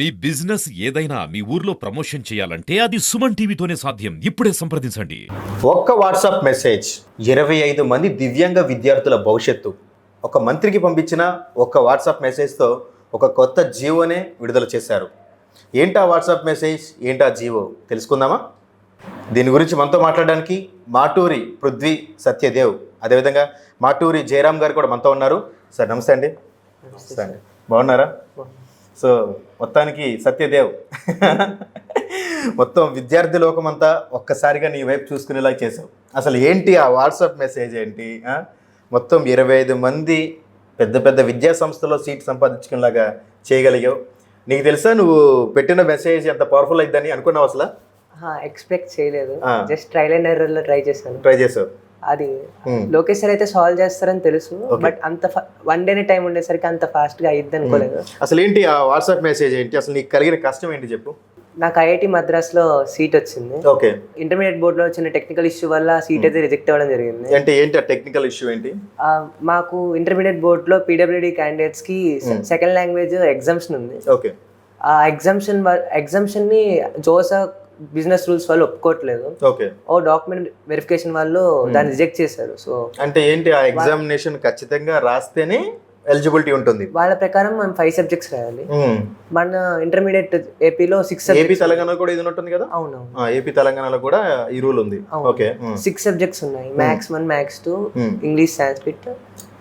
మీ business ఏదైనా మీ ఊర్లో promotion చేయాలంటే అది సుమన్ టీవీతోనే సాధ్యం. ఇప్పుడే సంప్రదించండి. ఒక్క వాట్సాప్ మెసేజ్ ఇరవై ఐదు మంది దివ్యాంగ విద్యార్థుల భవిష్యత్తు. ఒక మంత్రికి పంపించిన ఒక్క వాట్సాప్ మెసేజ్తో ఒక కొత్త జీవోనే విడుదల చేశారు. ఏంటా వాట్సాప్ మెసేజ్? ఏంటా జీవో? తెలుసుకుందామా? దీని గురించి మనతో మాట్లాడడానికి మాటూరి పృథ్వీ సత్యదేవ్. అదేవిధంగా మాటూరి జయరామ్ గారు కూడా మనతో ఉన్నారు. సార్ నమస్తే అండి. నమస్తే అండి బాగున్నారా? సో మొత్తానికి సత్యదేవ్. మొత్తం విద్యార్థి లోకమంతా ఒక్కసారిగా నీ వైపు చూసుకునేలా చేసావు అసలు ఏంటి ఆ వాట్సాప్ మెసేజ్ ఏంటి? మొత్తం ఇరవై ఐదు మంది పెద్ద పెద్ద విద్యా సంస్థలో సీట్ సంపాదించుకునేలాగా చేయగలిగావు. నీకు తెలుసా నువ్వు పెట్టిన మెసేజ్ ఎంత పవర్ఫుల్ అయిద్దని అనుకున్నావు అసలు? ఎక్స్పెక్ట్ చేయలేదు. జస్ట్ ట్రైల్ అండ్ ఎర్రర్లో ట్రై చేశాను. ట్రై చేసావు అది Hmm. లోకేష్ సార్ అయితే సాల్వ్ చేస్తారని తెలుసు బట్ అంత వన్ డేనే టైం ఉండేసరికి అంత ఫాస్ట్గా అయ్యిద్ది అనుకోలేదు. అసలు ఏంటి ఆ వాట్సాప్ మెసేజ్ ఏంటి? అసలు నీకు కలిగిన కష్టం ఏంటి చెప్పు. నాకు ఐఐటి మద్రాస్లో సీట్ వచ్చింది. ఓకే ఇంటర్మీడియట్ బోర్డ్లో వచ్చిన టెక్నికల్ ఇష్యూ వల్ల సీట్ అయితే రిజెక్ట్ అవ్వడం జరిగింది. అంటే ఏంటి ఆ టెక్నికల్ ఇష్యూ ఏంటి? మాకు ఇంటర్మీడియట్ బోర్డ్లో పీడబ్ల్యూడి క్యాండిడేట్స్కి సెకండ్ లాంగ్వేజ్ ఎగ్జామ్షన్ ఉంది. ఓకే ఆ ఎగ్జామ్షన్ ఎగ్జామ్షన్ని జోసా బిజినెస్ రూల్స్ వాళ్ళు ఒప్పుకోవట్లేదు. ఓకే. ఓ డాక్యుమెంట్ వెరిఫికేషన్ వాళ్ళు దాన్ని రిజెక్ట్ చేశారు. సో అంటే ఏంటి ఆ ఎగ్జామినేషన్ ఖచ్చితంగా రాస్తేనే ఎలిజిబిలిటీ ఉంటుంది? వాళ్ళ ప్రకారం మనం ఫైవ్ సబ్జెక్ట్స్ రాయాలి. మ్మ్. మన ఇంటర్మీడియట్ ఏపీలో సిక్స్ ఏపీ తెలంగాణ కూడా ఇది ఉంటుంది కదా? అవును ఏపీ తెలంగాణలో కూడా ఈ రూల్ ఉంది. ఓకే. సిక్స్ సబ్జెక్ట్స్ ఉన్నాయి. Maths one maths two Hmm. English Sanskrit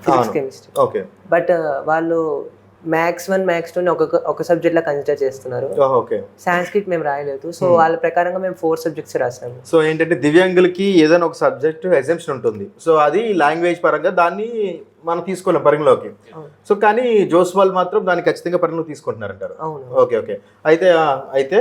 physics. Chemistry okay but వాళ్ళు మ్యాథ్స్ వన్ మ్యాథ్స్ టూ ఒక ఒక సబ్జెక్ట్ లా కన్సిడర్ చేస్తున్నారు. ఓకే. సాంస్క్రిట్ మేము రాయలేదు. సో వాళ్ళ ప్రకారంగా మేము ఫోర్ సబ్జెక్ట్స్ రాసాము. సో ఏంటంటే దివ్యాంగులకి ఏదైనా ఒక సబ్జెక్ట్ ఎగ్జామ్షన్ ఉంటుంది. సో అది లాంగ్వేజ్ పరంగా దాన్ని మనం తీసుకోలేం పరిగణలోకి. సో కానీ జోస్ వాళ్ళు మాత్రం దాన్ని ఖచ్చితంగా పరిగణలోకి తీసుకుంటున్నారంటారు. Okay okay. అయితే అయితే?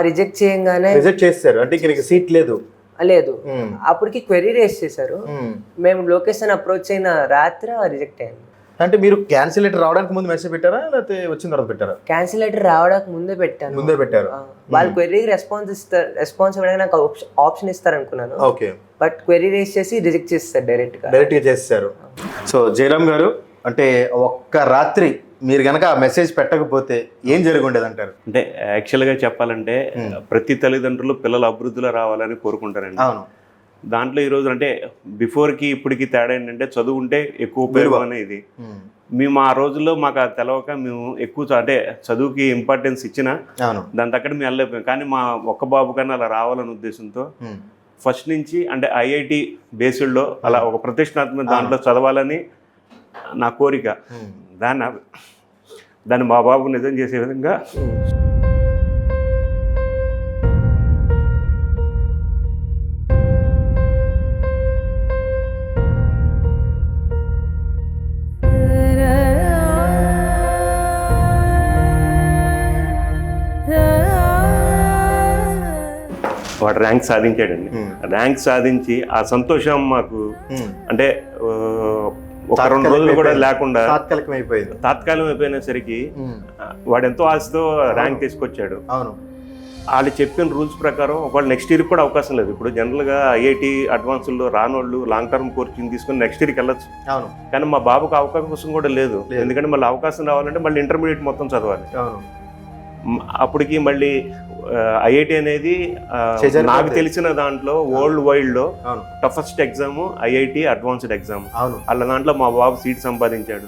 రిజెక్ట్ చేయంగానే రిజెక్ట్ చేస్తారు అంటే ఇంక నీకు సీట్ లేదు. లేదు. మ్మ్. అప్పటికి క్వెరీ రేస్ చేశారు. మ్మ్. మేము లొకేషన్ అప్రోచ్ అయిన రాత్రి రిజెక్ట్ అయింది అంటే మీరు క్యాన్సిల్ లెటర్ రావడానికి ముందు మెసేజ్ పెట్టారా? లేకపోతే వచ్చిన తర్వాత పెట్టారా? క్యాన్సిల్ లెటర్ రావడానికి ముందే పెట్టాను. ముందే పెట్టారు. వాళ్ళు క్వెరీకి రెస్పాన్స్ ఇస్తారు రెస్పాన్స్ ఇవ్వడానికి నాకు ఆప్షన్ ఇస్తారు అనుకున్నాను ఓకే. బట్ క్వెరీ రేస్ చేసి రిజెక్ట్ చేస్తారు డైరెక్ట్గా డైరెక్ట్గా చేస్తారు సో జయరామ్ గారు అంటే ఒక్క రాత్రి మీరు గనక ఆ మెసేజ్ పెట్టకపోతే ఏం జరిగి ఉండేది అంటారు అంటే యాక్చువల్గా చెప్పాలంటే ప్రతి తల్లిదండ్రులు పిల్లల అభివృద్ధిలో రావాలని కోరుకుంటారండి. అవును. దాంట్లో ఈరోజు అంటే బిఫోర్కి ఇప్పటికి తేడా ఏంటంటే చదువు ఉంటే ఎక్కువ ఉపయోగం అనేది. మేము ఆ రోజుల్లో మాకు అది తెలవక మేము ఎక్కువ అంటే చదువుకి ఇంపార్టెన్స్ ఇచ్చినా దాని తగ్గట్టు మేము వెళ్ళలేకపోయాం. కానీ మా ఒక్క బాబు కన్నా అలా రావాలనే ఉద్దేశంతో. ఫస్ట్ నుంచి అంటే ఐఐటి బేస్డ్లో అలా ఒక ప్రతిష్టాత్మక దాంట్లో చదవాలని నా కోరిక. దాన్ని దాన్ని మా బాబు నిజం చేసే విధంగా ర్యాంక్ సాధించాడండి. ర్యాంక్ సాధించి ఆ సంతోషం మాకు. అంటే ఒక రెండు రోజులు కూడా లేకుండా తాత్కాలికం అయిపోయింది తాత్కాలికం అయిపోయినసరికి. వాడు ఎంతో ఆశతో ర్యాంక్ తీసుకొచ్చాడు. అవును. వాళ్ళు చెప్పిన రూల్స్ ప్రకారం ఒకవేళ నెక్స్ట్ ఇయర్కి కూడా అవకాశం లేదు. ఇప్పుడు జనరల్గా ఐఐటి అడ్వాన్స్లో రానోళ్ళు లాంగ్ టర్మ్ కోచింగ్ తీసుకుని నెక్స్ట్ ఇయర్కి వెళ్ళొచ్చు. అవును. కానీ మా బాబుకు అవకాశం కూడా లేదు. ఎందుకంటే మళ్ళీ అవకాశం రావాలంటే మళ్ళీ ఇంటర్మీడియట్ మొత్తం చదవాలి. అవును. అప్పటికి మళ్ళీ ఐఐటి అనేది. నాకు తెలిసిన దాంట్లో వరల్డ్ వైడ్లో అవును. Toughest exam IIT advanced exam. వాళ్ళ దాంట్లో మా బాబు సీట్ సంపాదించాడు.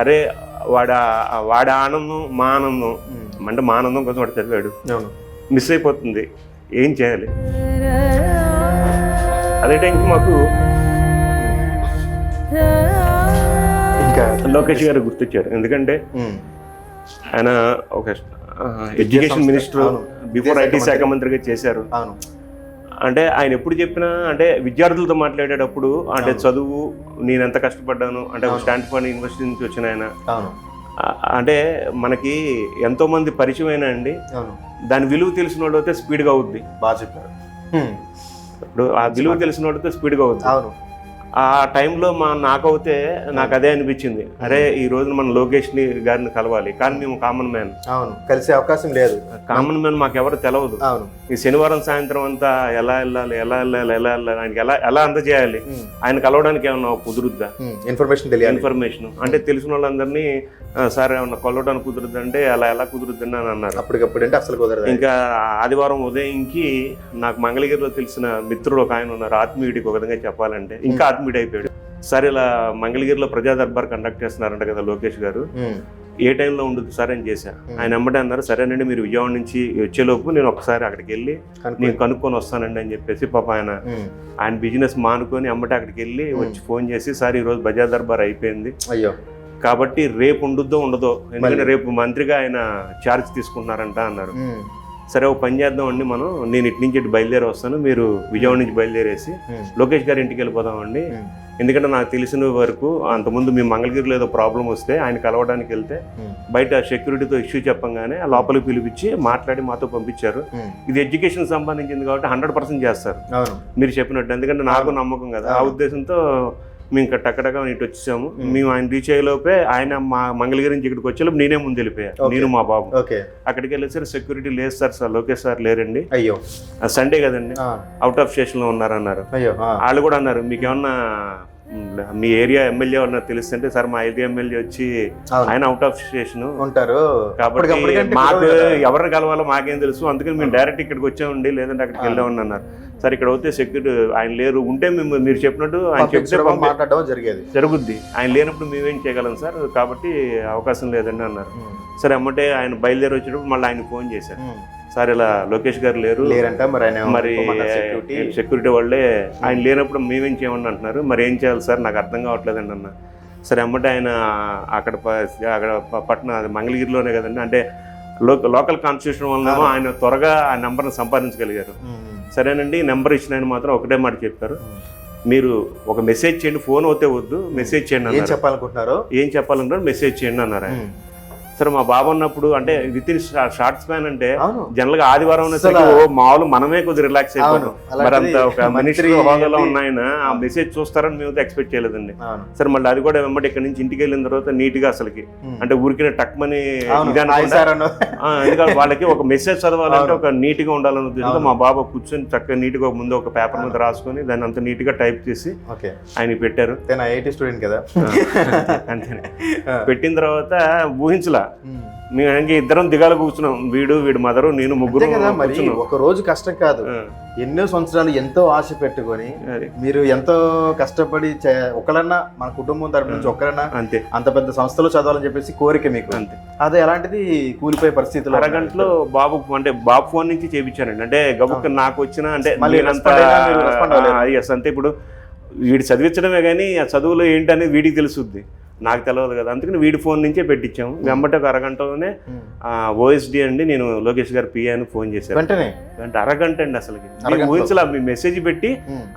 అరే వాడ వాడి ఆనందం మా ఆనందం. అంటే మా ఆనందం కోసం వాడు చదివాడు. మిస్ అయిపోతుంది. ఏం చేయాలి? అదే టైంకి మాకు ఇంకా లోకేష్ గారు గుర్తొచ్చారు. ఎందుకంటే. ఆయన ఒక ఎడ్యుకేషన్. మినిస్టర్. బిఫోర్ ఐటీ శాఖ మంత్రి. మంత్రిగా చేశారు. అవును. అంటే ఆయన ఎప్పుడు చెప్పినా అంటే విద్యార్థులతో మాట్లాడేటప్పుడు అంటే చదువు నేను ఎంత కష్టపడ్డాను అంటే అవును. స్టాన్ఫర్డ్ యూనివర్సిటీ నుంచి వచ్చిన ఆయన. అంటే మనకి ఎంతో మంది పరిచయం అయినా అండి దాని విలువ తెలిసిన వాడు అయితే స్పీడ్గా అవుద్ది. బాగా చెప్పారు. ఇప్పుడు ఆ విలువ తెలిసిన వాడితే స్పీడ్గా అవుద్ది. అవును. ఆ టైంలో మా నాకైతే నాకు అదే అనిపించింది. అరే ఈ రోజున మనం లోకేష్ని గారిని కలవాలి. కానీ మేము కామన్ మ్యాన్ అవును. కలిసే అవకాశం లేదు. కామన్ మ్యాన్ మాకు ఎవరు తెలవదు. అవును. ఈ శనివారం సాయంత్రం అంతా ఎలా వెళ్ళాలి ఎలా వెళ్ళాలి ఎలా వెళ్ళాలి ఆయనకి ఎలా ఎలా అందజేయాలి. ఆయన కలవడానికి ఏమన్నా కుదురుద్దా. ఇన్ఫర్మేషన్ తెలియాలి. ఇన్ఫర్మేషన్ అంటే తెలిసిన వాళ్ళందరినీ "ఆ, సార్ ఏమన్నా కొల్లడానికి కుదురుద్దంటే అలా ఎలా కుదురుద్దని అని అన్నారు. అప్పటికప్పుడు అంటే అసలు కుదరదు. ఇంకా ఆదివారం ఉదయంకి నాకు మంగళగిరిలో తెలిసిన మిత్రుడు ఒక ఆయన ఉన్నారు. ఆత్మీయుడికి ఒక విధంగా చెప్పాలంటే. ఇంకా ఆత్మీయుడు అయిపోయాడు సార్ ఇలా మంగళగిరిలో ప్రజా దర్బార్ కండక్ట్ చేస్తున్నారంట కదా లోకేష్ గారు. ఏ టైంలో ఉండదు సార్ అని చేశా. ఆయన ఎమ్మటే అన్నారు సరేనండి మీరు విజయవాడ నుంచి వచ్చేలోపు నేను ఒకసారి అక్కడికి వెళ్ళి. నేను కనుక్కొని వస్తానండి అని చెప్పేసి పాప ఆయన ఆయన బిజినెస్ మానుకొని అమ్మటే అక్కడికి వెళ్ళి వచ్చి ఫోన్ చేసి సార్ ఈరోజు బజార్ దర్బార్ అయిపోయింది. అయ్యో. కాబట్టి రేపు ఉండుద్దో ఉండదో. ఎందుకంటే. రేపు మంత్రిగా ఆయన ఛార్జ్ తీసుకుంటున్నారంట అన్నారు. సరే ఒక పని చేద్దాం అండి మనం. నేను ఇటు నుంచి ఇటు బయలుదేరి వస్తాను. మీరు విజయవాడ నుంచి బయలుదేరేసి ఉమ్, లోకేష్ గారి ఇంటికి వెళ్ళిపోదామండి. ఉమ్, ఎందుకంటే నాకు తెలిసిన వరకు అంతకుముందు మీ మంగళగిరిలో ఏదో ప్రాబ్లం వస్తే ఆయన కలవడానికి వెళ్తే ఉమ్, బయట సెక్యూరిటీతో ఇష్యూ చెప్పంగానే ఆ లోపలికి పిలిపించి మాట్లాడి మాతో పంపించారు. ఇది ఎడ్యుకేషన్ సంబంధించింది కాబట్టి హండ్రెడ్ పర్సెంట్ చేస్తారు. మీరు చెప్పినట్టు. ఎందుకంటే నాకు నమ్మకం కదా. ఆ. ఉద్దేశంతో మేము ఇక్కడ టక్కడగా ఇటు వచ్చేసాము. మేము. ఆయన రీచ్ అయ్యేలోపే ఆయన మా మంగళగిరి నుంచి ఇక్కడికి వచ్చేలోపు నేనే ముందు వెళ్ళిపోయా. Okay. నేను మా బాబు. అక్కడికి వెళ్ళేసరికి సెక్యూరిటీ లేదు సార్ సార్ లోకేష్ సార్ లేరండి. అయ్యో. సండే కదండి. అవుట్ ఆఫ్ స్టేషన్లో ఉన్నారన్నారు. అయ్యో ఆ, వాళ్ళు కూడా అన్నారు మీకు ఏమన్నా మ్, ఏరియా ఎమ్మెల్యే ఉన్నా తెలుస్తుంటే సార్ మా ఏరియా ఎమ్మెల్యే వచ్చి ఆయన అవుట్ ఆఫ్ స్టేషన్ ఉంటారు. కాబట్టి మాకు. ఎవరిని కలవాలో మాకేం తెలుసు. అందుకని మేము డైరెక్ట్ ఇక్కడికి వచ్చామండి లేదంటే అక్కడికి. వెళ్ళామని అన్నారు. సార్ ఇక్కడ వస్తే సెక్యూరిటీ ఆయన లేరు. ఉంటే మేము మీరు చెప్పినట్టు ఆయన చెప్తే మాట్లాడడం జరిగేది. జరుగుద్ది. ఆయన లేనప్పుడు మేమేం చేయగలం సార్? కాబట్టి అవకాశం లేదండి అన్నారు. సరే అమ్మటే ఆయన బయలుదేరి వచ్చేటప్పుడు మళ్ళీ ఆయన ఫోన్ చేశారు. సార్ ఇలా లోకేష్ గారు లేరు. లేరంట మరి ఆయన మరి సెక్యూరిటీ వాళ్ళే ఆయన లేనప్పుడు మేమేం చేయమని అంటున్నారు. మరి ఏం చేయాలి సార్? నాకు అర్థం కావట్లేదండి అన్న. సరే అమ్మటే ఆయన అక్కడ అక్కడ పట్టణ మంగళగిరిలోనే కదండి. అంటే లోకల్ కాన్స్టిట్యూషన్ వల్ల ఆయన త్వరగా ఆ నెంబర్ని సంపాదించగలిగారు. సరేనండి నెంబర్ ఇచ్చిన ఆయన మాత్రం ఒకటే మాట చెప్పారు. మీరు ఒక మెసేజ్ చేయండి ఫోన్ అవుతే వద్దు మెసేజ్ చేయండి ఏం అన్నారు. చెప్పాలనుకుంటున్నారు? ఏం చెప్పాలంటారు మెసేజ్ చేయండి అన్నారు ఆయన. సరే మా బాబు అన్నప్పుడు అంటే విత్ ఇన్ షార్ట్ స్పాన్ అంటే జనరల్గా ఆదివారం ఓ మామూలు మనమే కొద్దిగా రిలాక్స్ అయిపోతాం మరి అంత ఒక హోదాలో? ఉన్నాయన ఆ మెసేజ్ చూస్తారని మేము ఎక్స్పెక్ట్ చేయలేదండి సరే మళ్ళీ అది కూడా వెంబడి ఇక్కడ నుంచి ఇంటికి వెళ్ళిన తర్వాత నీట్గా అసలుకి. అంటే ఊరికిన టక్ మని ఎందుకంటే వాళ్ళకి ఒక మెసేజ్ చదవాలంటే. ఒక నీట్గా ఉండాలని ఉద్దేశంతో. మా బాబు కూర్చొని చక్కగా నీట్గా ముందు ఒక పేపర్ మీద రాసుకొని దాన్ని అంత నీట్గా టైప్ చేసి ఆయన పెట్టారు ఐఐటి స్టూడెంట్ కదా అంతే. పెట్టిన తర్వాత ఊహించలా. మేము ఇంక ఇద్దరం దిగాల కూర్చున్నాం. వీడు వీడు మదరు నేను ముగ్గురు కదా మరి. కూర్చున్నాం. ఒక రోజు కష్టం కాదు. ఆ, ఎన్నో సంవత్సరాలు ఎంతో ఆశ పెట్టుకొని అది. మీరు ఎంతో కష్టపడి చే- ఒకళ్ళన్నా మన కుటుంబం తరపు నుంచి ఒక్కరన్నా అంతే. అంత పెద్ద సంస్థలో చదవాలని చెప్పేసి కోరిక మీకు. అంతే. అదే అలాంటిది కూలిపోయే పరిస్థితులు అరగంటలో బాబు అంటే బాబు ఫోన్ నుంచి చేపించానండి అంటే గబుక్ నాకు వచ్చిన అంటే మళ్ళీ నేనంతా- respond అయినా మీరు respond అవ్వలేదు. ఆ, yes, అంతే. ఇప్పుడు వీడు చదివించడమే కానీ ఆ చదువులో ఏంటి అనేది వీడికి తెలుసుద్ది. నాకు తెలియదు కదా. అందుకని వీడి ఫోన్ నుంచే పెట్టించాము. వెంబటి ఒక అరగంటలోనే ఓఎస్డి అండి నేను లోకేష్ గారు పిఏ అని ఫోన్ చేశాను. వెంటనే? అంటే అరగంట అండి అసలుకి. అరగంటలో. ఊహించలా మీ మెసేజ్ పెట్టి.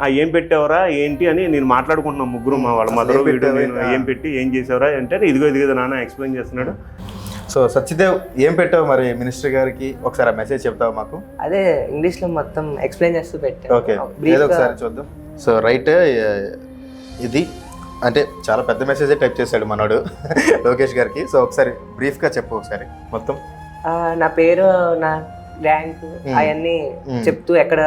ఆ ఏం పెట్టావరా ఏంటి అని నేను మాట్లాడుకుంటున్నాం ముగ్గురు మా వాళ్ళ అసలు మదర్ వీడు. ఏం పెట్టి ఏం చేసావరా అంటే ఇదిగో ఇదిగో నాన్న ఎక్స్ప్లెయిన్ చేస్తున్నాడు. సో సత్యదేవ్ ఏం పెట్టావు మరి మినిస్టర్ గారికి? ఒకసారి మెసేజ్ చెప్తావు మాకు? అదే ఇంగ్లీష్లో మొత్తం ఎక్స్ప్లెయిన్ చేస్తూ పెట్టాను ఓకే. ఒకసారి చూద్దాం. సో రైట్ ఇది అంటే చాలా పెద్ద మెసేజే టైప్ చేశాడు మనోడు లోకేష్ గారికి. సో ఒకసారి బ్రీఫ్గా చెప్పు ఒకసారి మొత్తం. నా పేరు నా ర్యాంక్ Hmm. అవన్నీ Hmm. చెప్తూ ఎక్కడ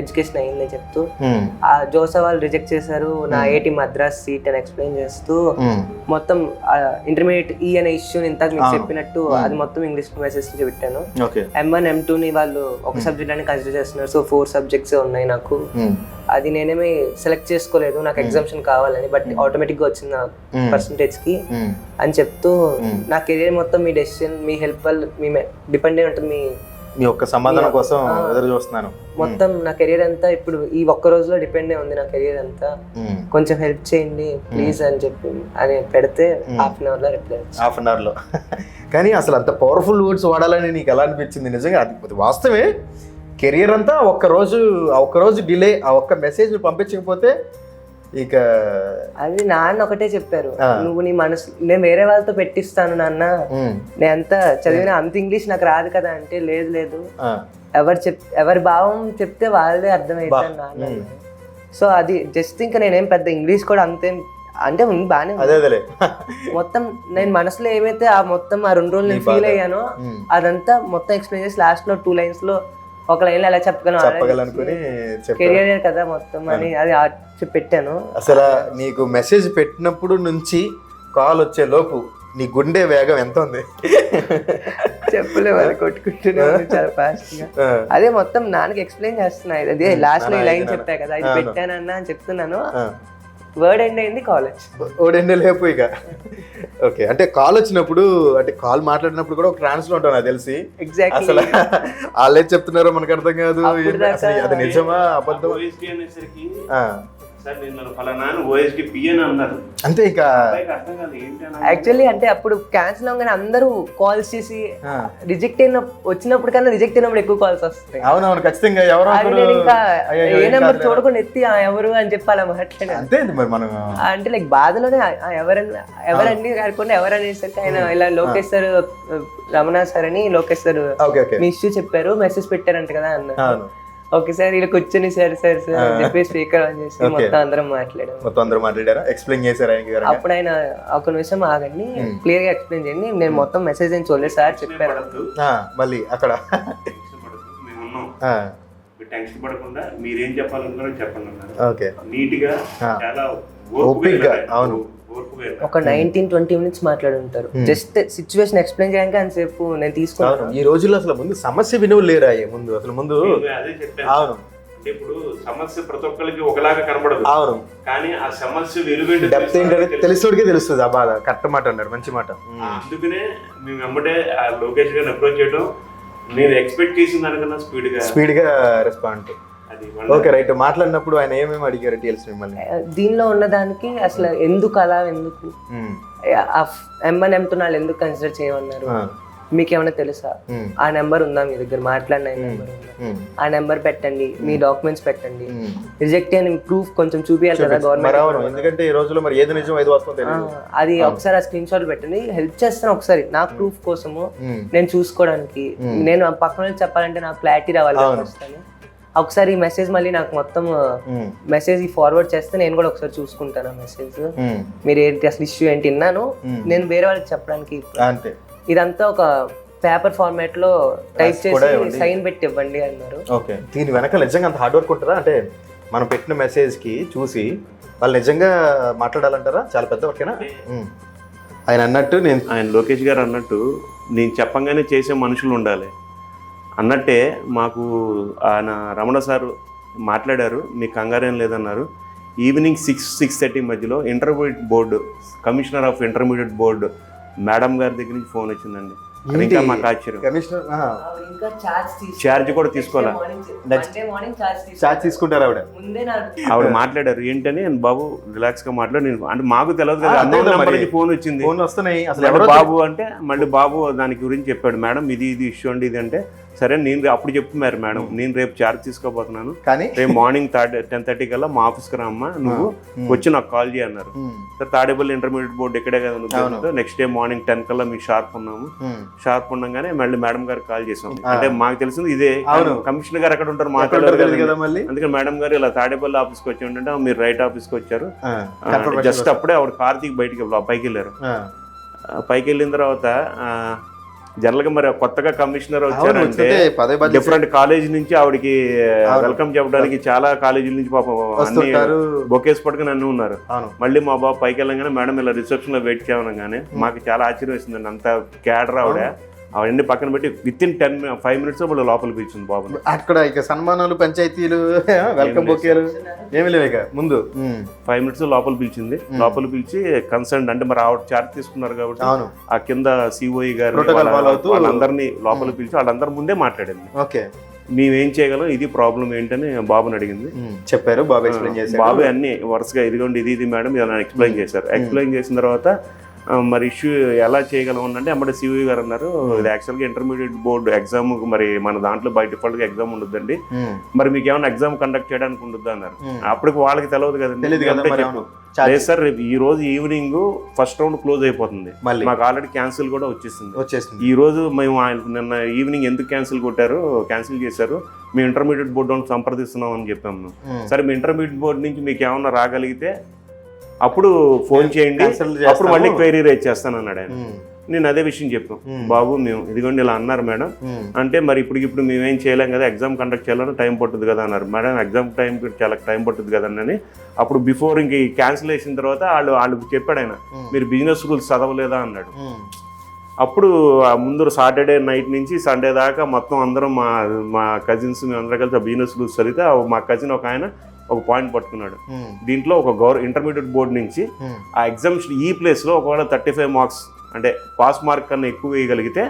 ఎడ్యుకేషన్ అయింది చెప్తూ ఉమ్, ఆ జోసా వాళ్ళు రిజెక్ట్ చేశారు నా Hmm. ఐఐటి మద్రాస్ సీట్ అని ఎక్స్ప్లెయిన్ చేస్తూ మొత్తం ఇంటర్మీడియట్ ఈ అనే ఇష్యూ ఇంతకు మీకు అవును. చెప్పినట్టు Hmm. అది మొత్తం ఇంగ్లీష్ మెసేజ్ పెట్టాను ఓకే ఎం వన్ ఎం ని వాళ్ళు ఒక Hmm. సబ్జెక్ట్ అని కన్సిడర్ చేస్తున్నారు సో ఫోర్ సబ్జెక్ట్స్ ఉన్నాయి నాకు అది నేనేమి సెలెక్ట్ చేసుకోలేదు నాకు Hmm. ఎగ్జామ్షన్ కావాలని బట్ Hmm. ఆటోమేటిక్గా వచ్చింది పర్సంటేజ్కి అని చెప్తూ Hmm. నా కెరీర్ మొత్తం మీ డెసిషన్ మీ హెల్ప్ వల్ల మీ డిపెండ్ అయి ఉంటుంది మీ మీ యొక్క సమాధానం కోసం ఆ. ఎదురు చూస్తున్నాను. మొత్తం నా కెరీర్ అంతా ఇప్పుడు ఈ ఒక్క రోజులో డిపెండ్ అయి ఉంది నా కెరీర్ అంతా. ఉమ్, కొంచెం హెల్ప్ చేయండి ప్లీజ్ అని చెప్పి అని పెడితే Hmm. హాఫ్ అన్ అవర్లో రిప్లై హాఫ్ అన్ అవర్లో కానీ అసలు అంత పవర్ఫుల్ వర్డ్స్ వాడాలని నీకు ఎలా అనిపించింది? నిజంగా అది వాస్తవే కెరియర్ అంతా ఒక్క రోజు ఆ ఒక్క రోజు డిలే ఆ ఒక్క మెసేజ్ పంపించకపోతే ఇక అది నాన్న ఒకటే చెప్పారు. నువ్వు నీ మనసు నేను వేరే వాళ్ళతో పెట్టిస్తాను నాన్న నేను అంత చదివిన అంత ఇంగ్లీష్ నాకు రాదు కదా అంటే లేదు లేదు ఎవరు చెప్ ఎవరి భావం చెప్తే వాళ్ళే అర్థమవుతాను. నాన్న. సో అది జస్ట్ ఇంకా నేనేం పెద్ద ఇంగ్లీష్ కూడా అంతేం అంటే బాగానే. అదే మొత్తం నేను మనసులో ఏమైతే ఆ మొత్తం ఆ రెండు రోజులు నేను ఫీల్. అయ్యానో అదంతా మొత్తం ఎక్స్ప్లెయిన్ చేసి లాస్ట్లో టూ లైన్స్లో ఒక లైన్లో ఎలా చెప్పగలను కెరియర్ కదా మొత్తం అని అది పెట్టాను. అసలు నీకు మెసేజ్ పెట్టినప్పుడు నుంచి కాల్ వచ్చే లోపు నీ గుండె వేగం ఎంత ఉంది? చెప్పలేము అది కొట్టుకుంటూనే ఉంది చాలా ఫాస్ట్గా. అదే మొత్తం నాన్నకి ఎక్స్ప్లెయిన్ చేస్తున్నా. ఇది అదే లాస్ట్లో లైన్ చెప్పా కదా ఇది అవును. పెట్టానన్నా అని చెప్తున్నాను. వర్డ్ ఎండ్ అయింది కాలేజ్ ఓడెండే లేపు ఇక. ఓకే అంటే కాల్ వచ్చినప్పుడు అంటే కాల్ మాట్లాడినప్పుడు కూడా ఒక ట్రాన్స్లో ఉంటాం నాకు తెలిసి. ఎగ్జాక్ట్లీ అసలు వాళ్ళే చెప్తున్నారో మనకు అర్థం కాదు. అది నిజమా? అబద్ధం సార్ నేను ఫలానా ఓఎస్డి పిఎన్ అన్నారు. అంతే ఇక. అబ్బాయికి అర్థం కాదు ఏంటి అని యాక్చువల్లీ అంటే అప్పుడు క్యాన్సిల్ అవగానే అందరూ కాల్స్ చేసి రిజెక్ట్ అయిన వచ్చినప్పుడు కన్నా రిజెక్ట్ అయినప్పుడు ఎక్కువ కాల్స్ వస్తాయి. అవునవును ఖచ్చితంగా ఎవరో నేను ఇంకా ఏ నెంబర్. చూడకుండా ఎత్తి "ఆ, ఎవరు? అని చెప్పాలి అంతే మరి మనం అంటే లైక్ బాధలోనే "ఆ, ఆ, ఎవరన్నా ఎవరండి కాకుండా ఎవరనేసరికి ఆయన ఇలా లోకేష్ సార్ రమణ సార్ అని లోకేష్ సార్ మీ ఇష్యూ చెప్పారు మెసేజ్ పెట్టారంట కదా అన్న. అవును. ఓకే సార్ ఇలా కూర్చొని సార్ సార్ సార్ అని చెప్పి స్పీకర్ ఆన్ చేసి. మొత్తం అందరం మాట్లాడాం మొత్తం అందరూ మాట్లాడారా? ఎక్స్ప్లెయిన్ చేశారు ఆయనకి గారు అప్పుడు ఆయన ఒక నిమిషం ఆగండి క్లియర్గా ఎక్స్ప్లెయిన్ చేయండి. నేను మొత్తం మెసేజ్ ఏం చూడలేదు సార్ చెప్పారు మళ్ళీ అక్కడ. టెన్షన్ పడకుండా మీరేం చెప్పాలనుకున్నారో చెప్పండి ఓకే. నీట్గా. చాలా ఓపికగా అవును. ఒక నైన్టీన్ ట్వంటీ మినిట్స్ మాట్లాడి ఉంటారు జస్ట్ సిచ్యువేషన్ ఎక్స్ప్లెయిన్ చేయడానికి అంతసేపు నేను తీసుకున్నాను ఈ రోజుల్లో అసలు ముందు సమస్య వినువు లేరా ముందు? అసలు ముందు అదే చెప్పాను. అవును. ఇప్పుడు సమస్య ప్రతి ఒక్కరికి ఒకలాగా కనబడదు. అవును. కానీ ఆ సమస్య వెలువేంటి డెప్త్ ఏంటంటే తెలిసినోడికే తెలుస్తుంది ఆ బాధ. కరెక్ట్ మాట అన్నారు మంచి మాట. అందుకనే మేము వెంబడే ఆ లోకేష్ గారిని అప్రోచ్ చేయడం నేను ఎక్స్పెక్ట్ చేసిన దానికన్నా స్పీడ్గా స్పీడ్గా రెస్పాండ్ ఓకే రైట్. మాట్లాడినప్పుడు ఆయన ఏమేమి అడిగారు డీటెయిల్స్ మిమ్మల్ని? దీనిలో ఉన్నదానికి అసలు ఎందుకు అలా ఎందుకు? ఎంఎన్ ఎంతున్నాళ్ళు ఎందుకు కన్సిడర్ చేయమన్నారు? మీకు ఏమైనా తెలుసా? ఆ నెంబర్ ఉందా మీ దగ్గర? మాట్లాడిన నెంబర్ ఆ నెంబర్ పెట్టండి మీ డాక్యుమెంట్స్ పెట్టండి. రిజెక్ట్ అని ప్రూఫ్ కొంచెం చూపించాలి కదా గవర్నమెంట్ ఎందుకంటే ఈ రోజుల్లో మరి ఏది నిజం ఏది వస్తుందో తెలియదు. అది ఒకసారి ఆ స్క్రీన్ షాట్ పెట్టండి. హెల్ప్ చేస్తాను ఒకసారి. నా ప్రూఫ్ కోసము నేను చూసుకోవడానికి. నేను పక్కన చెప్పాలంటే నాకు క్లారిటీ రావాలి ఒకసారి ఈ మెసేజ్ మళ్ళీ నాకు మొత్తం మెసేజ్ ఫార్వర్డ్ చేస్తే నేను కూడా ఒకసారి చూసుకుంటాను ఆ మెసేజ్ మీరు ఏంటి అసలు ఇష్యూ ఏంటి విన్నాను. నేను వేరే వాళ్ళకి చెప్పడానికి అంతే. ఇదంతా ఒక పేపర్ ఫార్మాట్లో టైప్ చేసి. సైన్ పెట్టి ఇవ్వండి అన్నారు. ఓకే. దీని వెనక నిజంగా అంత హార్డ్ వర్క్ ఉంటుందా? అంటే మనం పెట్టిన మెసేజ్కి చూసి వాళ్ళు నిజంగా మాట్లాడాలంటారా? చాలా పెద్ద ఉమ్. ఆయన అన్నట్టు నేను ఆయన లోకేష్ గారు అన్నట్టు నేను చెప్పంగానే చేసే మనుషులు ఉండాలి. అన్నట్టే మాకు ఆయన రమణ సార్ మాట్లాడారు మీకు కంగారేం లేదన్నారు. ఈవినింగ్ సిక్స్ సిక్స్ థర్టీ మధ్యలో intermediate board commissioner of intermediate board madam గారి దగ్గర నుంచి ఫోన్ వచ్చిందండి. ఇంకా? మాకు ఆశ్చర్యం. కమిషనర్ ఇంకా చార్జ్ ఛార్జ్ కూడా తీసుకోవాలా? Next. మార్నింగ్ చార్జ్ చార్జ్ తీసుకుంటారు ఆవిడ. ఆవిడ మాట్లాడారు ఏంటని? నేను బాబు రిలాక్స్గా మాట్లాడు. నేను అంటే మాకు తెలియదు కదా నెంబర్. నుంచి ఫోన్ వచ్చింది. ఫోన్ వస్తున్నాయి. అసలు ఎవరో బాబు అంటే మళ్ళీ బాబు దాని గురించి చెప్పాడు. మేడం ఇది ఇది ఇష్యూ అండి ఇది అంటే సరే నేను అప్పుడు చెప్తున్నారు మేడం. నేను రేపు చార్జ్ తీసుకోబోతున్నాను కానీ రేపు మార్నింగ్ థర్డ్ టెన్ థర్టీ కల్లా మా ఆఫీస్కి రామ్మా నువ్వు వచ్చి నాకు కాల్ చేయి అన్నారు. సార్ తాడేపల్లి ఇంటర్మీడియట్ బోర్డు ఇక్కడే కదా నెక్స్ట్ డే మార్నింగ్ టెన్ కల్లా మీకు షార్ప్ ఉన్నాము. షార్ప్ ఉండగానే మళ్ళీ మేడం గారికి కాల్ చేసాం. అంటే మాకు తెలిసింది ఇదే. కమిషనర్ గారు ఎక్కడ ఉంటారు మళ్ళీ? అందుకని మేడం గారు ఇలా తాడేపల్లి ఆఫీస్కి వచ్చి ఉంటే మీరు రైట్ ఆఫీస్కి వచ్చారు. జస్ట్ అప్పుడే ఆవిడ కార్తీక్ బయటికి పైకి వెళ్ళారు. పైకి వెళ్ళిన తర్వాత జనరల్గా మరి కొత్తగా కమిషనర్ వచ్చారంటే డిఫరెంట్ కాలేజ్ నుంచి ఆవిడకి. వెల్కమ్ చెప్పడానికి చాలా కాలేజీల నుంచి పాపం అన్ని బొకేస్ పట్టుకుని అన్ని ఉన్నారు. మళ్ళీ మా బాబు పైకి వెళ్ళగానే మేడం ఇలా రిసెప్షన్లో వెయిట్ చేయమనగానే మాకు చాలా ఆశ్చర్యం వేసిందండి. అంత క్యాడర్ ఆవిడ. ఆవిడన్ని పక్కన పెట్టి within ten five minutes మళ్ళీ లోపలికి పిలిచింది బాబుని అక్కడ ఇక సన్మానాలు పంచాయతీలు వెల్కమ్ బొకేలు ఏమి లేవు ఇక ముందు. ఫైవ్ మినిట్స్ లోపల పిలిచింది. లోపల పిలిచి కన్సర్న్ అంటే మరి ఆవిడ చార్జ్ తీసుకున్నారు కాబట్టి ఆ కింద సిఓఈ గారు follow అవుతూ- వాళ్ళందరినీ లోపల పిలిచి వాళ్ళందరి ముందే మాట్లాడింది. ఓకే. మేమేం చేయగలం? ఇది ప్రాబ్లం ఏంటని బాబుని అడిగింది. చెప్పారు బాబు ఎక్స్ప్లెయిన్ చేశారు. బాబు అన్ని వరుసగా ఇదిగోండి ఇది ఇది మేడం ఇలా ఎక్స్ప్లెయిన్ చేశారు. ఎక్స్ప్లెయిన్ చేసిన తర్వాత మరి ఇష్యూ ఎలా చేయగలం అంటే అమ్మడి సివి గారు అన్నారు. ఇది యాక్చువల్గా ఇంటర్మీడియట్ బోర్డు ఎగ్జామ్ మరి మన దాంట్లో బై డిఫాల్ట్గా ఎగ్జామ్ ఉండదండి ఉమ్, మరి మీకు ఏమైనా ఎగ్జామ్ కండక్ట్ చేయడానికి ఉండదు అన్నారు. Hmm. అప్పటికి వాళ్ళకి తెలియదు కదండి. లేదు సార్ రేపు ఈ రోజు ఈవినింగ్ ఫస్ట్ రౌండ్ క్లోజ్ అయిపోతుంది. మాకు ఆల్రెడీ క్యాన్సిల్ కూడా వచ్చేసింది. వచ్చేసింది. ఈ రోజు మేము ఆయన నిన్న ఈవినింగ్ ఎందుకు క్యాన్సిల్ కొట్టారు క్యాన్సిల్ చేశారు. మీ ఇంటర్మీడియట్ బోర్డు సంప్రదిస్తున్నాం అని చెప్పాము. మేము. ఉమ్, సరే మీ ఇంటర్మీడియట్ బోర్డు నుంచి మీకు ఏమన్నా రాగలిగితే అప్పుడు ఫోన్ చేయండి. అప్పుడు మళ్ళీ. క్వైరీ రేజ్ చేస్తాను అన్నాడు ఆయన నేను అదే విషయం చెప్పాం. బాబు మేము ఇదిగోండి ఇలా అన్నారు మేడం. అంటే మరి ఇప్పుడు ఇప్పుడు మేమేం చేయలేం కదా ఎగ్జామ్ కండక్ట్ చేయాలని టైం పట్టుద్ది కదా అన్నారు. మేడం ఎగ్జామ్ టైం చాలా టైం పట్టుద్ది కదా అని అప్పుడు బిఫోర్ ఇంక క్యాన్సిల్ తర్వాత వాళ్ళు వాళ్ళకి చెప్పాడు ఆయన. మీరు బిజినెస్ రూల్స్ చదవలేదా అన్నాడు. అప్పుడు ఆ ముందు సాటర్డే నైట్ నుంచి సండే దాకా మొత్తం అందరం మా మా కజిన్స్ మేము అందరం కలిసి ఆ బిజినెస్ రూల్స్ చదివితే మా కజిన్ ఒక ఆయన ఒక పాయింట్ పట్టుకున్నాడు. దీంట్లో ఒక గౌర్ ఇంటర్మీడియట్ బోర్డు నుంచి ఆ ఎగ్జామ్స్ ఈ ప్లేస్లో ఒకవేళ థర్టీ ఫైవ్ మార్క్స్ అంటే పాస్ మార్క్ కన్నా ఎక్కువ వేయగలిగితే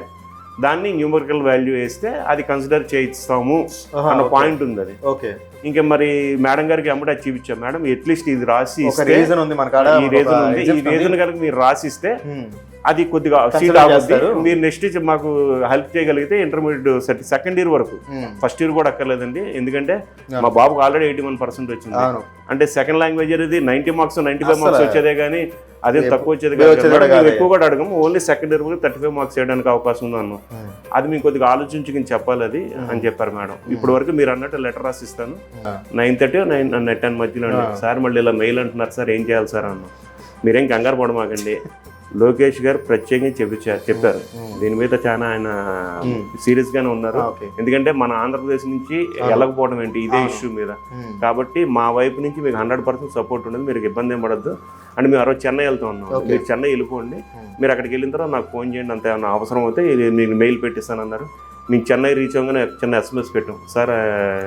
దాన్ని న్యూమరికల్ వాల్యూ వేస్తే అది కన్సిడర్ చేయిస్తాము అన్న. పాయింట్ ఉంది అది ఓకే. ఇంకా మరి మేడం గారికి అమ్మట అది చూపించాం మేడం అట్లీస్ట్ ఇది రాసి రీజన్ ఉంది మన ఈ రీజన్ ఉంది. ఈ. రీజన్ కనుక మీరు రాసిస్తే అది కొద్దిగా సీట్. మీరు నెక్స్ట్ మాకు హెల్ప్ చేయగలిగితే ఇంటర్మీడియట్ సెకండ్ ఇయర్ వరకు. ఫస్ట్ ఇయర్ కూడా అక్కర్లేదండి. ఎందుకంటే. మా బాబుకి ఆల్రెడీ ఎయిటీ వన్ పర్సెంట్ వచ్చింది అంటే సెకండ్ లాంగ్వేజ్ అనేది ninety marks ninety five marks వచ్చేదే కానీ అదే తక్కువ వచ్చేది కాదు. ఎక్కువ కూడా అడగము. Only second year thirty five marks చేయడానికి అవకాశం ఉంది అన్నాం అది మేము కొద్దిగా ఆలోచించుకుని చెప్పాలి అది అని చెప్పారు మేడం. ఇప్పటి వరకు మీరు అన్నట్టు లెటర్ రాసిస్తాను. నైన్ థర్టీ నైన్ టెన్ మధ్యలో. సార్ మళ్ళీ ఇలా మెయిల్ అంటున్నారు. సార్ ఏం చేయాలి సార్ అన్నాం మీరేం కంగారు పడమాకండి. లోకేష్ గారు ప్రత్యేకంగా చెప్పారు. చెప్పారు దీని మీద చాలా ఆయన. సీరియస్ గానే ఉన్నారు. ఎందుకంటే మన ఆంధ్రప్రదేశ్ నుంచి వెళ్ళకపోవడం ఏంటి? ఇదే. ఇష్యూ మీద. కాబట్టి మా వైపు నుంచి మీకు హండ్రెడ్ పర్సెంట్ సపోర్ట్ ఉండదు. మీరు ఇబ్బంది ఏం పడద్దు. అండ్ మేము ఆ రోజు చెన్నై వెళ్తా ఉన్నాం. మీరు చెన్నై వెళ్ళిపోండి. మీరు అక్కడికి వెళ్ళిన తర్వాత నాకు ఫోన్ చేయండి. అంత ఏమన్నా అవసరం అయితే ఇది మీకు మెయిల్ పెట్టిస్తాను అన్నారు. మీకు చెన్నై రీచ్ అవ్వగానే చిన్న ఎస్ఎంఎస్ పెట్టాం. Sir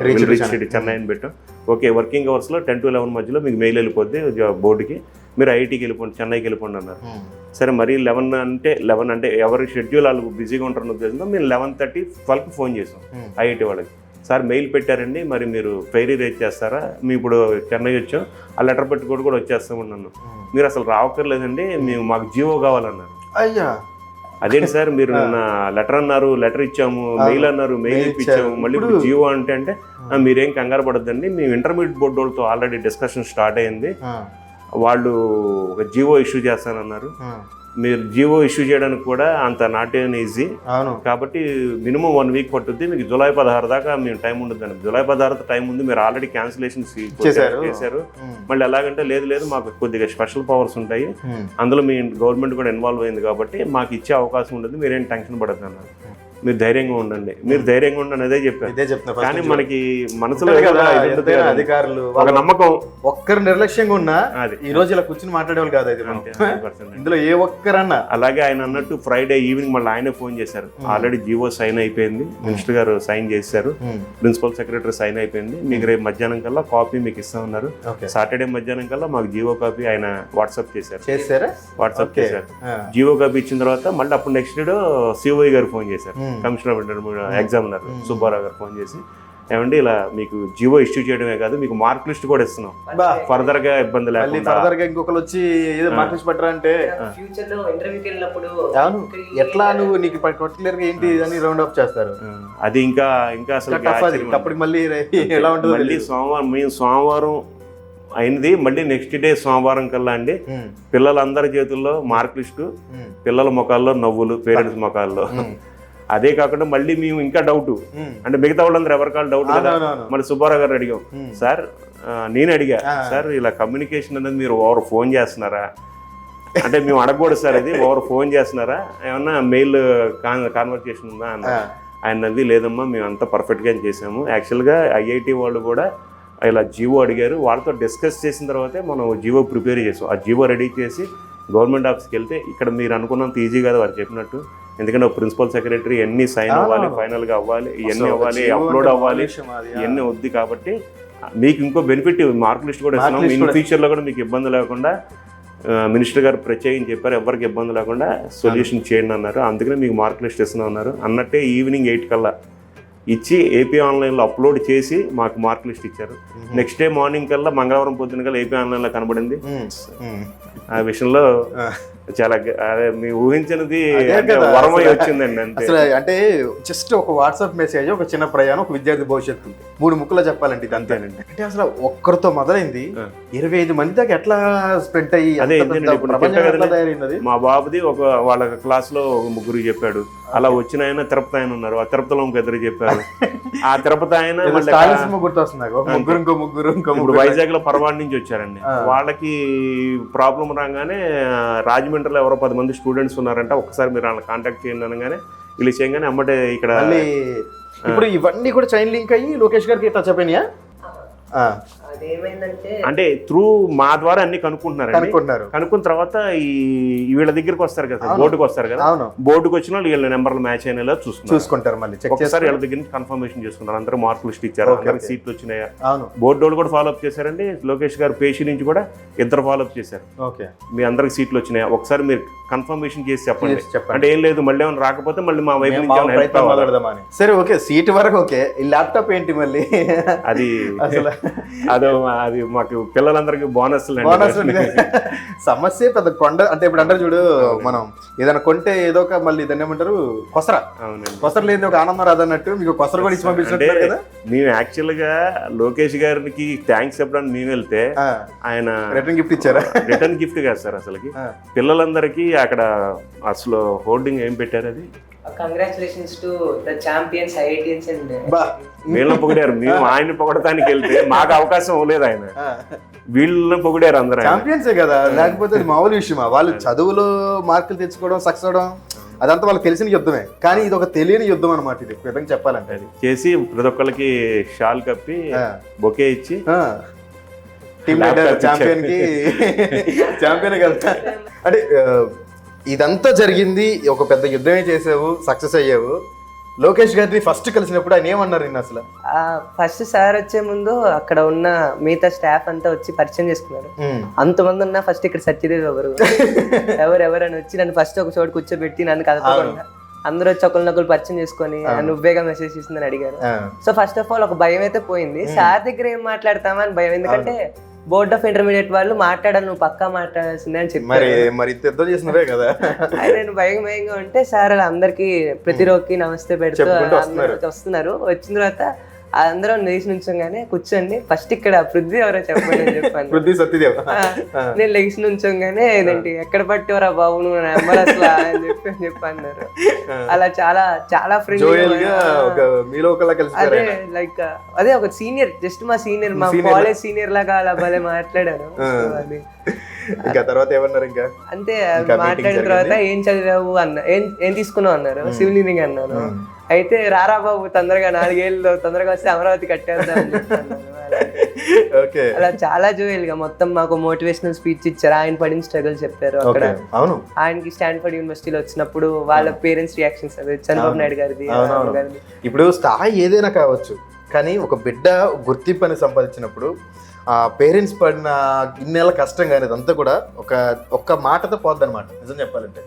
reach Chennai. అని పెట్టాం. ఓకే వర్కింగ్ అవర్స్లో టెన్ టు లెవెన్ మధ్యలో మీకు మెయిల్ వెళ్ళిపోద్ది. బోర్డుకి. మీరు ఐఐటీకి వెళ్ళిపోండి. చెన్నైకి వెళ్ళిపోండి అన్నారు. సరే మరి లెవెన్ అంటే లెవెన్ అంటే ఎవరి షెడ్యూల్ వాళ్ళు బిజీగా ఉంటారన్న ఉద్దేశంతో మేము లెవెన్ థర్టీ ట్వెల్వ్కి ఫోన్ చేసాం ఐఐటి వాళ్ళకి. సార్ మెయిల్ పెట్టారండి మరి మీరు క్వైరీ రేట్ చేస్తారా? మీ ఇప్పుడు చెన్నై వచ్చాం ఆ లెటర్ పెట్టుకోవడం కూడా వచ్చేస్తామని నన్ను. ఉమ్. మీరు అసలు రావక్కర్లేదండి మేము మాకు జీవో కావాలన్నారు. అయ్యా. అదేంటి సార్ మీరు ఆ. నా లెటర్ అన్నారు లెటర్ ఇచ్చాము మెయిల్ అన్నారు మెయిల్ ఇప్పించాము. మళ్ళీ ఇప్పుడు జియో అంటే అంటే మీరేం కంగారు పడద్దండి మేము ఇంటర్మీడియట్ బోర్డు వాళ్ళతో ఆల్రెడీ డిస్కషన్ స్టార్ట్ అయింది. వాళ్ళు ఒక జియో ఇష్యూ చేస్తానన్నారు. మీరు జియో ఇష్యూ చేయడానికి కూడా అంత నాట్ ఏన్ ఈజీ. అవును. కాబట్టి మినిమం వన్ వీక్ పట్టుద్ది మీకు జూలై పదహారు దాకా మేము టైం ఉండదు జూలై పదహారు టైం ఉంది మీరు ఆల్రెడీ క్యాన్సిలేషన్ చేశారు. మళ్ళీ ఎలాగంటే లేదు లేదు మాకు కొద్దిగా స్పెషల్ పవర్స్ ఉంటాయి. అందులో మీ గవర్నమెంట్ కూడా ఇన్వాల్వ్ అయింది కాబట్టి మాకు ఇచ్చే అవకాశం ఉండదు మీరేం టెన్షన్ పడద్దు అన్నారు. మీరు ధైర్యంగా ఉండండి. మీరు ధైర్యంగా ఉండండి అదే చెప్పారు ఇదే చెప్తున్నా కానీ. మనకి మనసులో కదా. అధికారులు ఒక నమ్మకం. ఒక్కరు నిర్లక్ష్యంగా ఉన్నా అది. ఈ రోజు ఇలా కూర్చుని మాట్లాడేవాళ్ళు కాదు 100%. ఇందులో ఏ ఒక్కరన్నా. అలాగే ఆయన అన్నట్టు ఫ్రైడే ఈవినింగ్ మళ్ళీ ఆయనే ఫోన్ చేశారు. ఆల్రెడీ జీవో సైన్ అయిపోయింది. మినిస్టర్ గారు సైన్ చేశారు. ప్రిన్సిపల్ సెక్రటరీ సైన్ అయిపోయింది. మీకు రేపు మధ్యాహ్నం కల్లా కాపీ మీకు ఇస్తామన్నారు. ఓకే. సాటర్డే మధ్యాహ్నం కల్లా మాకు జీవో కాపీ ఆయన వాట్సాప్ చేశారు. చేశారా? వాట్సాప్ చేశారు. జీవో కాపీ ఇచ్చిన తర్వాత మళ్ళీ అప్పుడు నెక్స్ట్ డే సిఓఐ గారు ఫోన్ చేశారు. Commissioner of inter examiner Hmm. Subbarao గారు ఫోన్ చేసి ఏమండి ఇలా మీకు జీవో ఇష్యూ చేయడమే కాదు మీకు మార్క్ లిస్ట్ కూడా ఇస్తున్నాం. ఫర్దర్గా ఇబ్బంది మళ్ళీ లేకుండా. ఫర్దర్గా ఇంకొకరు వచ్చి ఏదో ఆ. మార్కెట్ పట్టరా అంటే ఫ్యూచర్లో ఇంటర్వ్యూకి వెళ్ళినప్పుడు అవును. ఎట్లా నువ్వు నీకు పర్టికులర్గా ఏంటి అని రౌండ్ అప్ చేస్తారు. అది ఇంకా ఇంకా అసలు అప్పటికి మళ్ళీ ఎలా ఉంటుందో మళ్ళీ. సోమవారం మేము సోమవారం అయింది. మళ్ళీ నెక్స్ట్ డే సోమవారం కల్లా అండి. పిల్లలందరి చేతుల్లో మార్క్ లిస్టు పిల్లల ముఖాల్లో నవ్వులు పేరెంట్స్ ముఖాల్లో. అదే కాకుండా మళ్ళీ మేము ఇంకా డౌట్ ఉమ్. అంటే మిగతా వాళ్ళందరూ ఎవరికాలు డౌట్ కదా? అవునవును. మళ్ళీ సుబ్బారావు గారు అడిగాం. సార్ ఆ, నేను అడిగా. సార్ ఇలా కమ్యూనికేషన్ అనేది మీరు ఓవర్ ఫోన్ చేస్తున్నారా? అంటే మేము అడగకూడదు సార్ ఇది ఓవర్ ఫోన్ చేస్తున్నారా? ఏమన్నా మెయిల్ కాన్వర్సేషన్ ఉందా? అన్న. ఆ, ఆయన నవ్వి లేదమ్మా మేము అంతా పర్ఫెక్ట్గా చేసాము. యాక్చువల్గా ఐఐటి వాళ్ళు కూడా ఇలా జీవో అడిగారు. వాళ్ళతో డిస్కస్ చేసిన తర్వాతే మనం జీవో ప్రిపేర్ చేసాం. ఆ జీవో రెడీ చేసి గవర్నమెంట్ ఆఫీస్కి వెళ్తే ఇక్కడ మీరు అనుకున్నంత ఈజీ కాదు వారు చెప్పినట్టు. ఎందుకంటే ప్రిన్సిపల్ సెక్రటరీ ఎన్ని సైన్. అవ్వాలి ఫైనల్గా అవ్వాలి ఇవన్నీ అవ్వాలి అప్లోడ్ అవ్వాలి. ఇవన్నీ వద్దు కాబట్టి మీకు ఇంకో బెనిఫిట్ మార్క్ లిస్ట్ కూడా ఇస్తున్నాం ఇన్. ఫ్యూచర్లో కూడా మీకు ఇబ్బంది లేకుండా మినిస్టర్ గారు ప్రత్యేకించి చెప్పారు ఎవరికి ఇబ్బంది లేకుండా సొల్యూషన్ చేయండి అన్నారు అందుకనే మీకు మార్క్ లిస్ట్ ఇస్తున్నాం అన్నారు అన్నట్టే ఈవినింగ్ ఎయిట్ కల్లా ఇచ్చి ఏపీ ఆన్లైన్లో అప్లోడ్ చేసి మాకు మార్క్ లిస్ట్ ఇచ్చారు. నెక్స్ట్ డే మార్నింగ్ కల్లా మంగళవారం పొద్దున కల్లా ఏపీ ఆన్లైన్లో కనబడింది. ఆ విషయంలో. చాలా మీ ఊహించినది వరమై అసలు- వచ్చిందండి అంతే. అసలు అంటే జస్ట్ ఒక వాట్సాప్ మెసేజ్ ఒక చిన్న ప్రయాణం ఒక విద్యార్థి భవిష్యత్తు మూడు ముక్కలు చెప్పాలంటే ఇది అంతే అంతేనండి అంటే అసలు ఒక్కరితో మొదలైంది. ఇరవై ఐదు మంది దాకా ఎట్లా స్ప్రెడ్ అయ్యి అదే? మా బాబుది ఒక వాళ్ళ క్లాస్లో ఒక ముగ్గురు చెప్పాడు. అలా వచ్చిన ఆయన తిరుపతి ఆయన ఉన్నారు. ఆ తిరుపతిలో ఇంకో ఇద్దరు చెప్పారు. ఆ తిరుపతి ఆయన గుర్తొస్తుంది ఇంకో ముగ్గురు ఇంకో ఇప్పుడు వైజాగ్లో పరవాడి నుంచి వచ్చారండి. వాళ్ళకి ప్రాబ్లం రాగానే రాజమండ్రిలో ఎవరో పది మంది స్టూడెంట్స్ ఉన్నారంటే ఒకసారి మీరు వాళ్ళని కాంటాక్ట్ చేయండి అనగానే వీళ్ళు చేయగానే అమ్మటే ఇక్కడ ఇప్పుడు ఇవన్నీ కూడా చైన్ లింక్ అయ్యి లోకేష్ గారికి టచ్ అయిపోయినాయా అంటే త్రూ మా ద్వారా అన్ని కనుక్కుంటున్నారండి. కనుక్కున్నారు కనుక్కున్న తర్వాత ఈ వీళ్ళ దగ్గరికి వస్తారు కదా. బోర్డుకి వస్తారు కదా. అవును. బోర్డుకి వచ్చిన వాళ్ళు వీళ్ళ నెంబర్లు మ్యాచ్ అయినా చూస్తున్నారు. చూసుకుంటారు మళ్ళీ. చెక్ ఒకసారి చేస్తారు వీళ్ళ దగ్గర నుంచి కన్ఫర్మేషన్ చేసుకున్నారు. అందరూ మార్కులు లిస్ట్ ఇచ్చారు. అందరికి. సీట్లు వచ్చినాయా? అవును. బోర్డు వాళ్ళు కూడా ఫాలో అప్ చేశారండి. లోకేష్ గారు పేషి నుంచి కూడా ఇద్దరు ఫాలో అప్ చేశారు. ఓకే. మీ అందరికి సీట్లు వచ్చినాయా? ఒకసారి మీరు కన్ఫర్మేషన్ చేసి చెప్పండి. అంటే ఏం లేదు మళ్ళీ ఏమైనా రాకపోతే మళ్ళీ మా వైపు నుంచి సరే ఓకే. సీట్ వరకు ఓకే. ఈ ల్యాప్టాప్ ఏంటి మళ్ళీ? అది అసలు అదో అది మాకు పిల్లలందరికీ బోనస్ బోనస్. సమస్య పెద్ద కొండ. అంటే ఇప్పుడు అంటారు చూడు మనం ఏదైనా కొంటే ఏదో ఒక మళ్ళీ దాన్ని ఏమంటారు? కొసర. కొసర లేని ఒక ఆనందం రాదన్నట్టు మీకు కొసర కూడా ఇచ్చి పంపించినట్టు కదా? మేము యాక్చువల్గా లోకేష్ గారికి థ్యాంక్స్ చెప్పడానికి మేము వెళ్తే ఆయన రిటర్న్ గిఫ్ట్ ఇచ్చారా? రిటర్న్ గిఫ్ట్ కాదు సార్ అసలుకి. పిల్లలందరికీ అక్కడ అసలు హోర్డింగ్ ఏం పెట్టారు అది? Congratulations to the champions IITians and బా. వీళ్ళని పొగిడారు. మేము ఆయన పొగడటానికి వెళ్తే మాకు అవకాశం లేదు ఆయన. వీళ్ళని పొగిడారు అందరూ. ఛాంపియన్సే కదా. లేకపోతే అది మామూలు విషయమా? వాళ్ళు చదువులో మార్కులు తెచ్చుకోవడం సక్సెస్ అవడం అదంతా వాళ్ళకి తెలిసిన యుద్ధమే. కానీ ఇది ఒక తెలియని యుద్ధం అనమాట ఇది. విధంగా చెప్పాలంటే అది. చేసి ప్రతి ఒక్కరికి షాల్ కప్పి. బొకే ఇచ్చి టీమ్ లీడర్. ఛాంపియన్కి ఛాంపియన్ కదా. అంటే ఇదంతా జరిగింది ఒక పెద్ద యుద్ధమే చేసావు సక్సెస్ అయ్యావు. లోకేష్ గారిని ఫస్ట్ కలిసినప్పుడు ఆయన ఏమన్నారు నిన్న అసలు? ఫస్ట్ సార్ వచ్చే ముందు అక్కడ ఉన్న మిగతా స్టాఫ్ అంతా వచ్చి పరిచయం చేసుకున్నారు. అంతమంది ఉన్నా ఫస్ట్ ఇక్కడ సత్యదేవ్ ఎవరు? ఎవరు ఎవరు అని వచ్చి నన్ను ఫస్ట్ ఒక చోటు కూర్చోబెట్టి నన్ను కదపకుండా అందరూ వచ్చి ఒకరినొకరు పరిచయం చేసుకొని నువ్వేగా మెసేజ్ చేసిందని అడిగారు. సో ఫస్ట్ ఆఫ్ ఆల్ ఒక భయం అయితే పోయింది. సార్ దగ్గర ఏం మాట్లాడతామా అని భయం. ఎందుకంటే బోర్డ్ ఆఫ్ ఇంటర్మీడియట్ వాళ్ళు మాట్లాడాలి నువ్వు పక్కా మాట్లాడాల్సిందే అని మరి చెప్పారు మరి యుద్ధం చేసినవే కదా? నేను భయం భయంగా ఉంటే సార్ అందరికి ప్రతి రోజుకి నమస్తే పెడుతూ వస్తున్నారు. వచ్చిన తర్వాత అందరూ లేచి నుంచోగానే కూర్చోండి. ఫస్ట్ ఇక్కడ పృథ్వీ ఎవరో చెప్పండి అని చెప్పాను. పృథ్వీ సత్యదేవ్. నేను లెగిసి నుంచోగానే ఇదేంటి ఎక్కడ పట్టేవరా బాబు నువ్వు నెంబర్ అసలు అని చెప్పి అని చెప్పి అన్నారు అలా చాలా చాలా జోయల్గా ఫ్రెండ్ ఒక మీలో ఒకలా కలిసిపోయారు అదే. లైక్ అదే ఒక సీనియర్ జస్ట్ మా సీనియర్ మా. కాలేజ్ సీనియర్ లాగా అలా భలే మాట్లాడారు. అది. ఇంకా తర్వాత ఏమన్నారు ఇంకా? అంతే మాట్లాడిన తర్వాత ఏం చదివావు అన్న ఏం ఏం తీసుకున్నావు అన్నారు? సివిల్ ఇంజనీరింగ్ అన్నాను అయితే రారా బాబు తొందరగా నాలుగేళ్ళు తొందరగా వస్తే అమరావతి కట్టేద్దాం ఓకే. అలా చాలా జోయల్గా మొత్తం మాకు మోటివేషనల్ స్పీచ్ ఇచ్చారు. ఆయన పడిన స్ట్రగుల్ చెప్పారు అక్కడ. అవును. ఆయనకి స్టాన్ఫర్డ్ యూనివర్సిటీలో వచ్చినప్పుడు వాళ్ళ పేరెంట్స్ రియాక్షన్స్ అవి చంద్రబాబు నాయుడు గారిది ఇప్పుడు స్థాయి ఏదైనా కావచ్చు కానీ ఒక బిడ్డ గుర్తింపు అని సంపాదించినప్పుడు ఆ పేరెంట్స్ పడిన ఇన్నేళ్ళ కష్టం కానీ అదంతా కూడా ఒక ఒక్క మాటతో పోద్ది అనమాట నిజం చెప్పాలంటే.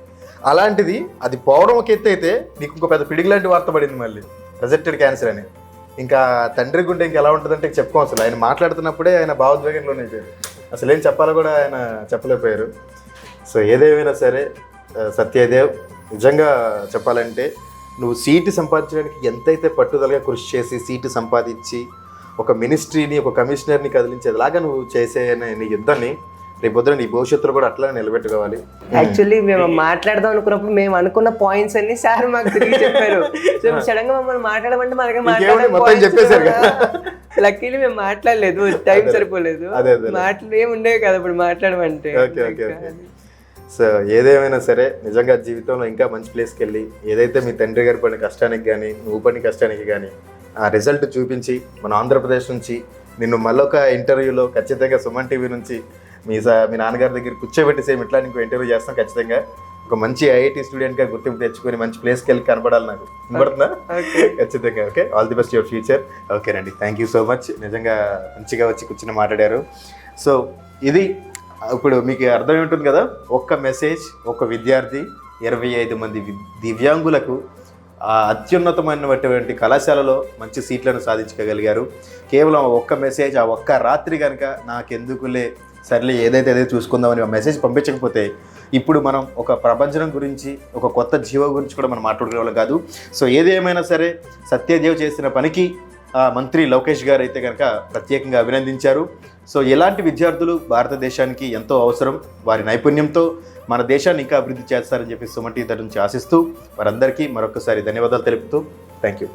అలాంటిది అది పోవడం ఒక ఎత్తు అయితే నీకు ఇంకో పెద్ద పిడిగి లాంటి వార్త పడింది మళ్ళీ. రిజెక్టెడ్ క్యాన్సర్ అని. ఇంకా తండ్రి గుండె ఇంకా ఎలా ఉంటుందంటే చెప్పుకోం అసలు. ఆయన మాట్లాడుతున్నప్పుడే ఆయన భావోద్వేగంలోనే అసలు ఏం చెప్పాలో కూడా ఆయన చెప్పలేకపోయారు. సో ఏదేమైనా సరే సత్యదేవ్ నిజంగా చెప్పాలంటే నువ్వు సీటు సంపాదించడానికి ఎంతైతే పట్టుదలగా కృషి చేసి సీటు సంపాదించి ఒక మినిస్ట్రీని ఒక కమిషనర్ని కదిలించేదిలాగా నువ్వు చేసే నీ యుద్ధాన్ని రేపు పొద్దున నీ భవిష్యత్తులో కూడా అట్లానే నిలబెట్టుకోవాలి. యాక్చువల్లీ మేము. మాట్లాడదాం అనుకున్నప్పుడు మేము అనుకున్న పాయింట్స్ అన్ని సార్ మాకు తిరిగి చెప్పారు. సో సడన్గా మమ్మల్ని మాట్లాడమంటే మన దగ్గర చెప్పేశారు. లక్కీలీ మేము మాట్లాడలేదు. టైం సరిపోలేదు. మాటలు ఏమి ఉండేవి కదా ఇప్పుడు మాట్లాడమంటే. Okay okay okay. సో ఏదేమైనా సరే నిజంగా జీవితంలో ఇంకా మంచి ప్లేస్కి వెళ్ళి ఏదైతే మీ తండ్రి గారు పడిన కష్టానికి కానీ నువ్వు పడిన కష్టానికి కానీ ఆ రిజల్ట్ చూపించి మన ఆంధ్రప్రదేశ్ నుంచి నిన్ను మళ్ళొక ఇంటర్వ్యూలో ఖచ్చితంగా సుమన్ టీవీ నుంచి మీ సా మీ నాన్నగారి దగ్గర కూర్చోబెట్టి సేమ్ ఇట్లా ఇంకో ఇంటర్వ్యూ చేస్తాం ఖచ్చితంగా. ఒక మంచి ఐఐటి స్టూడెంట్గా గుర్తింపు తెచ్చుకొని మంచి ప్లేస్కి వెళ్ళి కనపడాలి నాకు. వినపడుతుందా ఖచ్చితంగా. Okay all the best your future ఓకేనండి థ్యాంక్ యూ సో మచ్ నిజంగా మంచిగా వచ్చి కూర్చుని మాట్లాడారు. సో ఇది ఇప్పుడు మీకు అర్థం ఉంటుంది కదా ఒక్క మెసేజ్ ఒక విద్యార్థి ఇరవై ఐదు మంది దివ్యాంగులకు ఆ అత్యున్నతమైనటువంటి కళాశాలలో మంచి సీట్లను సాధించగలిగారు. కేవలం ఒక్క మెసేజ్ ఆ ఒక్క రాత్రి కనుక నాకెందుకులే సర్లే ఏదైతే అదే చూసుకుందామని ఆ మెసేజ్ పంపించకపోతే ఇప్పుడు మనం ఒక ప్రపంచం గురించి ఒక కొత్త జీవ గురించి కూడా మనం మాట్లాడుకునే వాళ్ళం కాదు. సో ఏదేమైనా సరే సత్యదేవ్ చేసిన పనికి ఆ మంత్రి లోకేష్ గారు అయితే కనుక ప్రత్యేకంగా అభినందించారు. సో ఎలాంటి విద్యార్థులు భారతదేశానికి ఎంతో అవసరం? వారి నైపుణ్యంతో మన దేశాన్ని ఇంకా అభివృద్ధి చేస్తారని చెప్పి సుమన్ టీవీ నుంచి ఆశిస్తూ వారందరికీ మరొకసారి ధన్యవాదాలు తెలుపుతూ థ్యాంక్ యూ